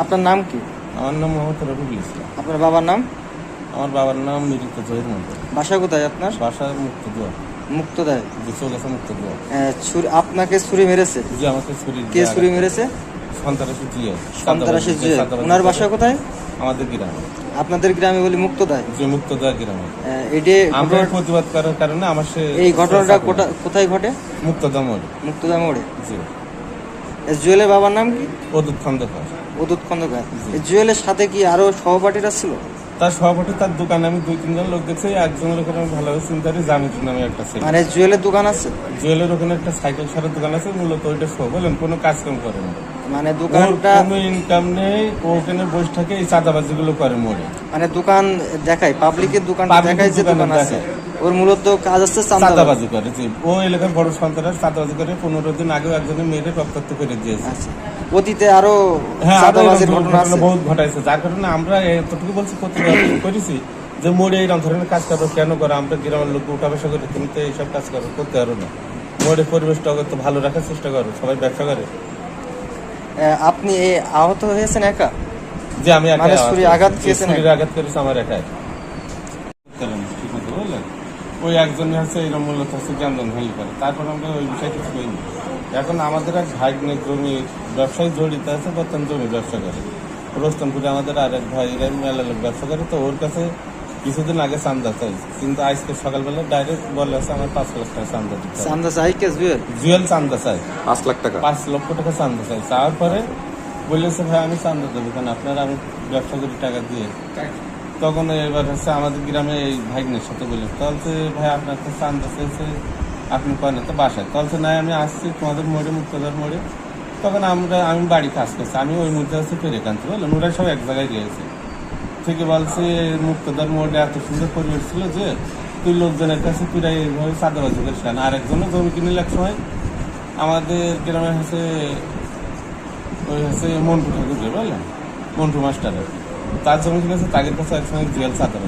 আপনার নাম কি? আমার নাম মোহাম্মদ রফিকুল ইসলাম। আপনার বাবার নাম? আমার বাবার নাম মৃত জহির মন্ডল বাসা কোথায় আপনার? বাসা মুক্ত দোয়া মুক্ত যে চলে গেছে মুক্ত দোয়া ছুরি আপনাকে ছুরি মেরেছে? যে আমাকে ছুরি কে ছুরি মেরেছে? সন্তারাসী জিয়া সন্তারাশি জুয়ে ওনার বাসা কোথায়? আমাদের গ্রামে। আপনাদের গ্রামে বলি মুক্ত দেয় যে মুক্ত গ্রামে এটি আমরা প্রতিবাদ করার কারণে আমার এই ঘটনাটা কোটা- কোথায় ঘটে? মুক্ত দমর মুক্তদা মোড়ে। জি। জুয়েলের বাবার নাম কি? অদূত খন্দকার। উদুত খন্দকার। এই জুয়েলের সাথে কি আরও সহপাঠীরা ছিল? তার সভাপতি তার দোকানে আমি দুই তিনজন লোক দেখছি একজন লোকের আমি ভালোভাবে চিন্তা করি জামির নামে একটা ছেলে। মানে জুয়েলের দোকান আছে? জুয়েলের ওখানে একটা সাইকেল সারের দোকান আছে মূলত ওইটা শো বলেন কোনো কাজকাম করে না। মানে দোকানটা কোনো ইনকাম নেই ওখানে বসে থাকে এই চাঁদাবাজি গুলো করে মোড়ে মানে দোকান দেখায় পাবলিকের দোকান দেখায় যে দোকান আছে। ওর মূলত কাজ আছে চাঁদাবাজি। করে জি। ও এলাকার বড় সন্তানরা চাঁদাবাজি করে পনেরো দিন আগেও একজনের মেয়েরে রক্তাক্ত করে দিয়েছে। আচ্ছা। অতীতে আরও হ্যাঁ চাঁদাবাজির ঘটনা বহুত ঘটাইছে। যার কারণে আমরা এতটুকু বলছি প্রতিবাদ করেছি যে মোড়ে এইরকম ধরনের কাজ করব কেন করে? আমরা গ্রামের লোক উঠা বসা করে কিন্তু এইসব কাজ করব করতে পারো না। মোড়ে পরিবেশটা তো ভালো রাখার চেষ্টা করো সবাই ব্যবসা করে। আপনি আহত হয়েছেন একা? যে আমি মানে আঘাত খেয়েছেন একা? আঘাত করেছে আমার একাই। ওই একজন হচ্ছে এরকম মূলত হচ্ছে জ্ঞানদান হেলি করে তারপর আমরা ওই বিষয়ে কিছু করিনি এখন আমাদের এক ভাই জমি ব্যবসায় জড়িত আছে বর্তমান জমি ব্যবসা করে। রোস্তমপুরে আমাদের আর এক ভাই এরা মেলা লোক ব্যবসা করে তো ওর কাছে কিছুদিন আগে চান্দা চাই কিন্তু আজকে সকালবেলা ডাইরেক্ট বলে আছে আমার পাঁচ লাখ টাকা চান্দা দিতে চান্দা চাই কে জুয়েল? জুয়েল চান্দা চাই পাঁচ লাখ টাকা? পাঁচ লক্ষ টাকা চান্দা চাই চাওয়ার পরে বলেছে ভাই আমি চান্দা দেবো কেন? আপনারা আমি ব্যবসা করি টাকা দিয়ে। তখন এবার হচ্ছে আমাদের গ্রামে এই ভাইগনের সাথে বলে তাহলে ভাই, আপনার তো চান্দা চাইছে আপনি পান তো বাসায়। তাহলে নাই, আমি আসছি, তোমাদের মোড়ে মুক্তদার মোড়ে। তখন আমরা, আমি বাড়ি কাজ করছি, আমি ওই মুহূর্তে হচ্ছে ফেরে কানছি বললাম ওরা সব এক জায়গায় গিয়েছে। থেকে বলছে মুক্তদার মোড়ে এত সুন্দর পরিবেশ ছিল যে, তুই লোকজনের কাছে তুই এইভাবে সাদাবাজি করিস কেন আর একজনও জমি কিনে এক সময় আমাদের গ্রামে হচ্ছে, ওই হচ্ছে মন্টু ঠাকুর যে বুঝলেন মন্টু মাস্টারের তার জমি কিনেছে তাদের কাছে একসঙ্গে জুয়েল করল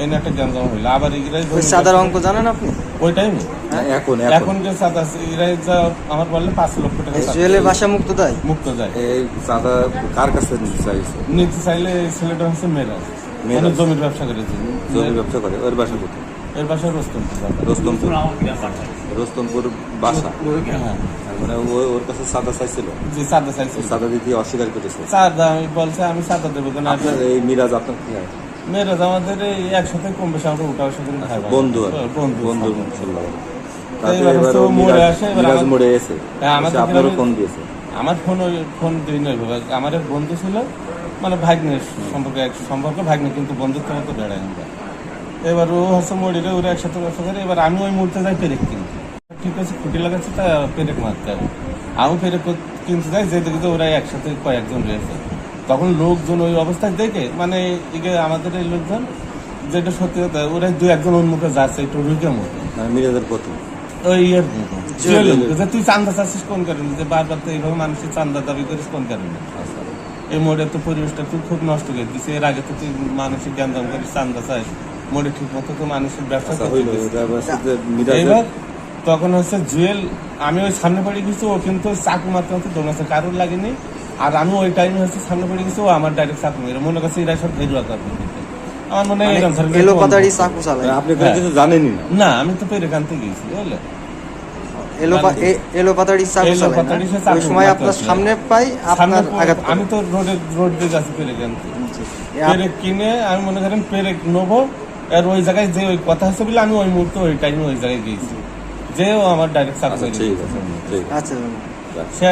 এই নিয়ে একটা জ্ঞান জমা হইল। আবার এগুলাই সাদার অঙ্ক জানেন আপনি? ওই টাইমে না, এখন এখন। এখন যে সাদা আছে এরাই যা আমার বললে পাঁচ লক্ষ টাকা। জুয়েলের বাসা মুক্ত দেয়? মুক্ত যায় এই সাদা কার কাছে নিতে চাইছে? নিতে চাইলে ছেলেটা হচ্ছে মেয়েরা। মেয়েরাজ। মানে জমির ব্যবসা করেছে জমির ব্যবসা করে ওর বাসা কোথায়? এর বাসায় রোস্তমপুর। রোস্তমপুর রোস্তমপুর বাসা? হ্যাঁ মানে ও- ওর কাছে চাঁদা চাইছিল? যে চাঁদা চাইছে ও চাঁদা দিতে অস্বীকার করেছে? চাঁদা আমি বলছে আমি চাঁদা দেবো কেন আপনার এই মিরাজ আপনার কি হয়? মেয়েরাজ আমাদের এই একসাথে কম বেশি আমরা উঠা বসা করি ভাই ভাই। বন্ধু আর বন্ধু। মিরাজ- আমার- মোড়ে এসে হ্যাঁ, আমাদের এসে আপনারও ফোন দিয়েছে? আমার ফোন ফোন দিই নয় বাবা। আমার বন্ধু ছিল মানে ভাগ্নের সম্পর্কে এক সম্পর্ক ভাগ্নে কিন্তু বন্ধুত্ব মতো বেড়ায় আমরা। এবার ও হচ্ছে মরিরে ওরা একসাথে ব্যবসা করে এবার আমি ওই মুহূর্তে যাই পেরেক কিনতে। ঠিক আছে খুঁটি লাগাচ্ছে তা পেরেক মারতে হবে। আমি পেরেক কিনতে যাই যে দেখি ওরা একসাথে কয়েকজন রয়েছে। তখন লোকজন ওই অবস্থায় দেখে মানে এগে আমাদের এই লোকজন যেটা সত্যি কথা ওরা দু একজন উন্মুখে যাচ্ছে একটু রুইকের মতো মানে মিরাজের প্রতি। ওই ইয়ের। যে তুই চান্দা চাচ্ছিস কোন কারণে? যে বারবার তো এইভাবে মানুষের চান্দা দাবি করিস কোন কারণে? আচ্ছা। এই মোড়ে তো পরিবেশটা তুই খুব নষ্ট করে দিছিস এর আগে তো তুই মানুষের জ্ঞান দাম করিস চান্দা চাস। মোড়ে ঠিক মতো তো মানুষের ব্যবসা আচ্ছা হইল এইবার তখন হচ্ছে জুয়েল আমি ওই সামনে পড়ে গেছি ও কিন্তু চাকু মারতে দৌড়াচ্ছে কারোর লাগেনি। আর আমি ওই টাইমে হচ্ছে সামনে পড়ে গেছি ও আমার ডাইরেক্ট চাকু মেরে মনে করছে এরা সব ভেজুয়া করবে আমার মনে হয় এরকম ধরনের এলো কোন- চাকু চালায়। আপনি কোনো হ্যাঁ। কিছু জানেনই না। না আমি তো পেরে কানতে গেছি বুঝলে? এলো পা- এ- এলো পাতাড়ি চাকু চালায় না? পাতাড়ি সে চাকু ওই সময় আপনার সামনে পাই আপনার আঘাত আমি তো রোডে রোড দিয়ে যাচ্ছি পেরে কিনতে এ পেরেক কিনে আমি মনে করেন পেরেক নেব। আর ওই জায়গায় যে ওই কথা হচ্ছে বলে আমি ওই মুহূর্তে ওই টাইমে ওই জায়গায় গিয়েছি। যে ও আমার ডাইরেক্ট চাকু আচ্ছা ঠিক আছে আচ্ছা সে